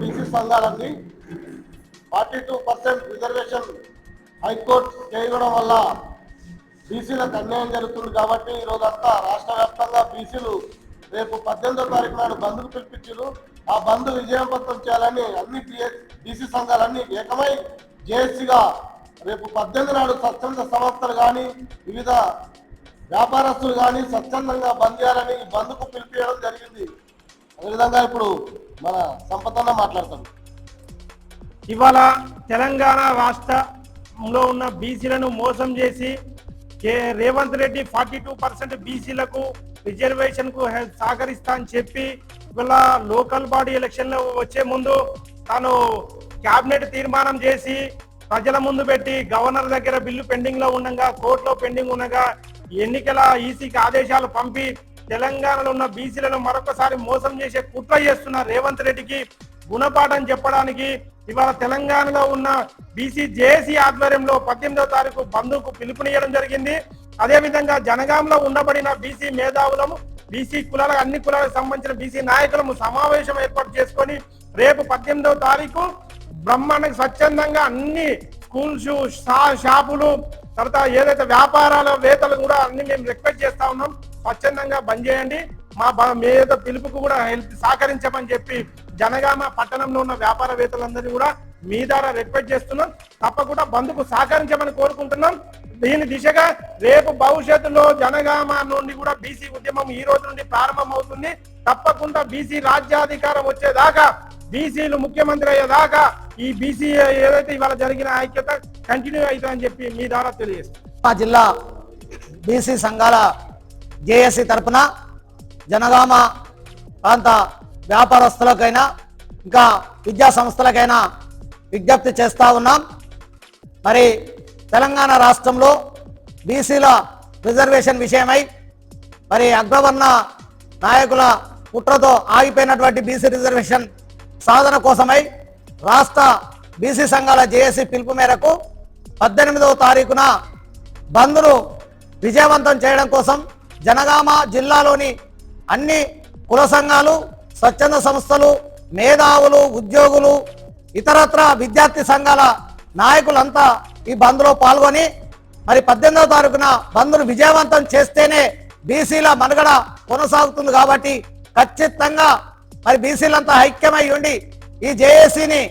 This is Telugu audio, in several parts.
బీసీ సంఘాలన్నీ forty two percent reservation high court చేయడం వల్ల బీసీలకు అన్యాయం జరుగుతుంది కాబట్టి ఈరోజు అంతా రాష్ట్ర వ్యాప్తంగా బీసీలు రేపు పద్దెనిమిదో తారీఖు నాడు బంద్కు పిలిపించారు. ఆ బంద్ విజయవంతం చేయాలని అన్ని బీసీ సంఘాలన్నీ ఏకమై జేఏసీగా రేపు పద్దెనిమిది నాడు స్వచ్ఛంద సంస్థలు కానీ వివిధ వ్యాపారస్తులు కానీ స్వచ్ఛందంగా బంద్ చేయాలని ఈ బంద్కు పిలిపించడం జరిగింది. అదేవిధంగా ఇప్పుడు మన సంపదన్న మాట్లాడతాడు ఇవాళ తెలంగాణ రాష్ట్రంలో ఉన్న బీసీలను మోసం చేసి Revanth Reddy forty two percent బీసీలకు రిజర్వేషన్కు సహకరిస్తా అని చెప్పి ఇవాళ లోకల్ బాడీ ఎలక్షన్లో వచ్చే ముందు తాను క్యాబినెట్ తీర్మానం చేసి ప్రజల ముందు పెట్టి గవర్నర్ దగ్గర బిల్లు పెండింగ్లో ఉండగా కోర్టులో పెండింగ్ ఉండగా ఎన్నికల ఈసీకి ఆదేశాలు పంపి తెలంగాణలో ఉన్న బీసీలను మరొకసారి మోసం చేసే కుట్ర చేస్తున్న రేవంత్ రెడ్డికి గుణపాఠం చెప్పడానికి ఇవాళ తెలంగాణలో ఉన్న బీసీ జేఏసీ ఆధ్వర్యంలో పద్దెనిమిదవ తారీఖు బంధుకు పిలుపునియడం జరిగింది. అదేవిధంగా జనగాంలో ఉండబడిన బీసీ మేధావులము బీసీ కులాలకు అన్ని కులాలకు సంబంధించిన బీసీ నాయకులము సమావేశం ఏర్పాటు చేసుకొని రేపు పద్దెనిమిదవ తారీఖు బ్రహ్మాండంగా స్వచ్ఛందంగా అన్ని స్కూల్స్ షాపులు తర్వాత ఏదైతే వ్యాపారాల వేతలు కూడా అన్ని మేము రిక్వెస్ట్ చేస్తా ఉన్నాం స్వచ్ఛందంగా బంద్ చేయండి. మా మీద ఏదో పిలుపుకు కూడా హెల్ప్ సహకరించమని చెప్పి జనగామ పట్టణంలో ఉన్న వ్యాపారవేత్తలందరినీ కూడా మీ ద్వారా రిక్వెస్ట్ చేస్తున్నాం. తప్పకుండా బంద్కు సహకరించమని కోరుకుంటున్నాం. దీని దిశగా రేపు భవిష్యత్తులో జనగామ నుండి కూడా బీసీ ఉద్యమం ఈ రోజు నుండి ప్రారంభం అవుతుంది తప్పకుండా బీసీ రాజ్యాధికారం వచ్చేదాకా బీసీలు ముఖ్యమంత్రి అయ్యేదాకా ఈ బీసీ ఏదైతే ఇవాళ జరిగిన ఐక్యత కంటిన్యూ అవుతుందని చెప్పి మీ ద్వారా తెలియజేస్తాం. మా జిల్లా బీసీ సంఘాల జేఏసీ తరపున జనగామ ప్రాంత వ్యాపారస్తులకైనా ఇంకా విద్యా సంస్థలకైనా విజ్ఞప్తి చేస్తా ఉన్నాం. మరి తెలంగాణ రాష్ట్రంలో బీసీల రిజర్వేషన్ విషయమై మరి అగ్రవర్ణ నాయకుల కుట్రతో ఆగిపోయినటువంటి బీసీ రిజర్వేషన్ సాధన కోసమై రాష్ట్ర బీసీ సంఘాల జేఏసీ పిలుపు మేరకు పద్దెనిమిదవ తారీఖున బంద్ను విజయవంతం చేయడం కోసం జనగామ జిల్లాలోని అన్ని కుల సంఘాలు స్వచ్ఛంద సంస్థలు మేధావులు ఉద్యోగులు ఇతరత్ర విద్యార్థి సంఘాల నాయకులంతా ఈ బంద్లో పాల్గొని మరి పద్దెనిమిదవ తారీఖున బంద్ను విజయవంతం చేస్తేనే బీసీల మనుగడ కొనసాగుతుంది కాబట్టి ఖచ్చితంగా మరి బీసీలంతా ఐక్యమై ఉండి ఈ జేఏసీని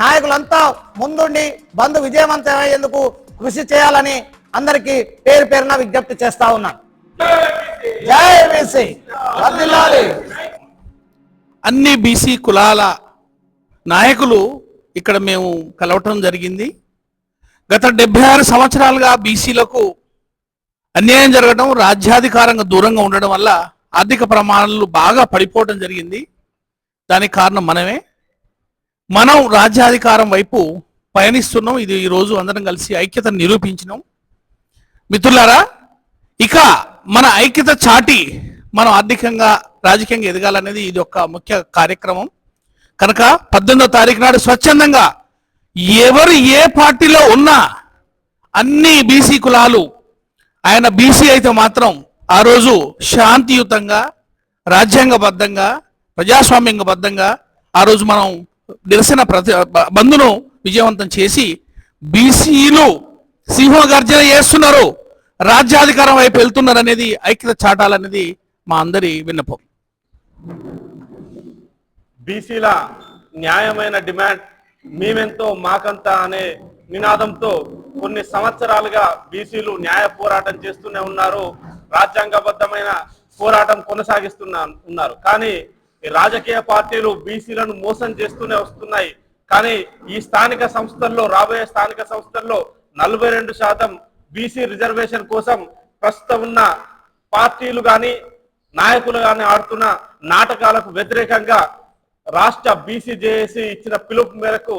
నాయకులంతా ముందుండి బంధు విజయవంతమయ్యేందుకు కృషి చేయాలని అందరికీ పేరు పేరున విజ్ఞప్తి చేస్తా ఉన్నాను జై బీసీ. అన్ని బీసీ కులాల నాయకులు ఇక్కడ మేము కలవటం జరిగింది. గత డెబ్బై ఆరు సంవత్సరాలుగా బీసీలకు అన్యాయం జరగడం రాజ్యాధికారంగా దూరంగా ఉండడం వల్ల ఆర్థిక ప్రమాణాలు బాగా పడిపోవడం జరిగింది. దానికి కారణం మనమే. మనం రాజ్యాధికారం వైపు పయనిస్తున్నాం. ఇది ఈరోజు అందరం కలిసి ఐక్యతను నిరూపించినాం. మిత్రులారా ఇక మన ఐక్యత చాటి మనం ఆర్థికంగా రాజకీయంగా ఎదగాలనేది ఇది ఒక ముఖ్య కార్యక్రమం. కనుక పద్దెనిమిదో తారీఖు నాడు స్వచ్ఛందంగా ఎవరు ఏ పార్టీలో ఉన్నా అన్ని బీసీ కులాలు ఆయన బీసీ అయితే మాత్రం ఆ రోజు శాంతియుతంగా రాజ్యాంగబద్ధంగా ప్రజాస్వామ్యంగబద్ధంగా ఆ రోజు మనం నిరసన ప్రతి బంధును విజయవంతం చేసి బీసీలు సింహగర్జన చేస్తున్నారు. రాజ్యాధికారం వైపు వెళ్తున్నారు అనేది ఐక్యత చాటాలనేది మా అందరి విన్నపం. బీసీల న్యాయమైన డిమాండ్ మేమెంతో మాకంత అనే నినాదంతో కొన్ని సంవత్సరాలుగా బీసీలు న్యాయ పోరాటం చేస్తూనే ఉన్నారు. రాజ్యాంగబద్ధమైన పోరాటం కొనసాగిస్తున్నా ఉన్నారు. కానీ ఈ రాజకీయ పార్టీలు బీసీలను మోసం చేస్తూనే వస్తున్నాయి. కానీ ఈ స్థానిక సంస్థల్లో రాబోయే స్థానిక సంస్థల్లో నలభై రెండు శాతం బీసీ రిజర్వేషన్ కోసం ప్రస్తుతం ఉన్న పార్టీలు కానీ నాయకులు కానీ ఆడుతున్న నాటకాలకు వ్యతిరేకంగా రాష్ట్ర బీసీ జేఏసీ ఇచ్చిన పిలుపు మేరకు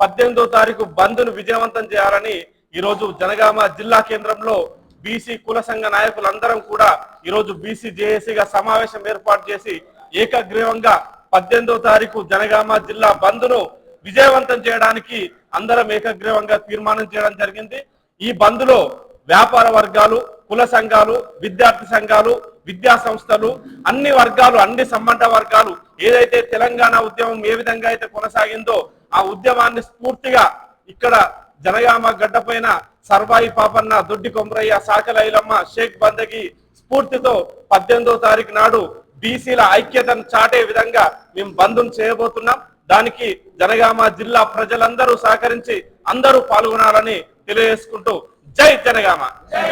పద్దెనిమిదో తారీఖు బంద్ను విజయవంతం చేయాలని ఈరోజు జనగామ జిల్లా కేంద్రంలో బీసీ కుల సంఘ నాయకులందరం కూడా ఈరోజు బీసీ జేఏసీగా సమావేశం ఏర్పాటు చేసి ఏకగ్రీవంగా పద్దెనిమిదో తారీఖు జనగామ జిల్లా బంద్ను విజయవంతం చేయడానికి అందరం ఏకగ్రీవంగా తీర్మానం చేయడం జరిగింది. ఈ బంద్లో వ్యాపార వర్గాలు కుల సంఘాలు విద్యార్థి సంఘాలు విద్యా సంస్థలు అన్ని వర్గాలు అన్ని సంబంధ వర్గాలు ఏదైతే తెలంగాణ ఉద్యమం ఏ విధంగా అయితే కొనసాగిందో ఆ ఉద్యమాన్ని స్ఫూర్తిగా ఇక్కడ జనగామ గడ్డపైన సర్వాయి పాపన్న దొడ్డి కొమరయ్య సాకలైలమ్మ షేక్ బందగి స్ఫూర్తితో పద్దెనిమిదో తారీఖు నాడు బీసీల ఐక్యతను చాటే విధంగా మేము బంధును చేయబోతున్నాం. దానికి జనగామ జిల్లా ప్రజలందరూ సహకరించి అందరూ పాల్గొనాలని తెలియజేసుకుంటూ జై జనగామ. జై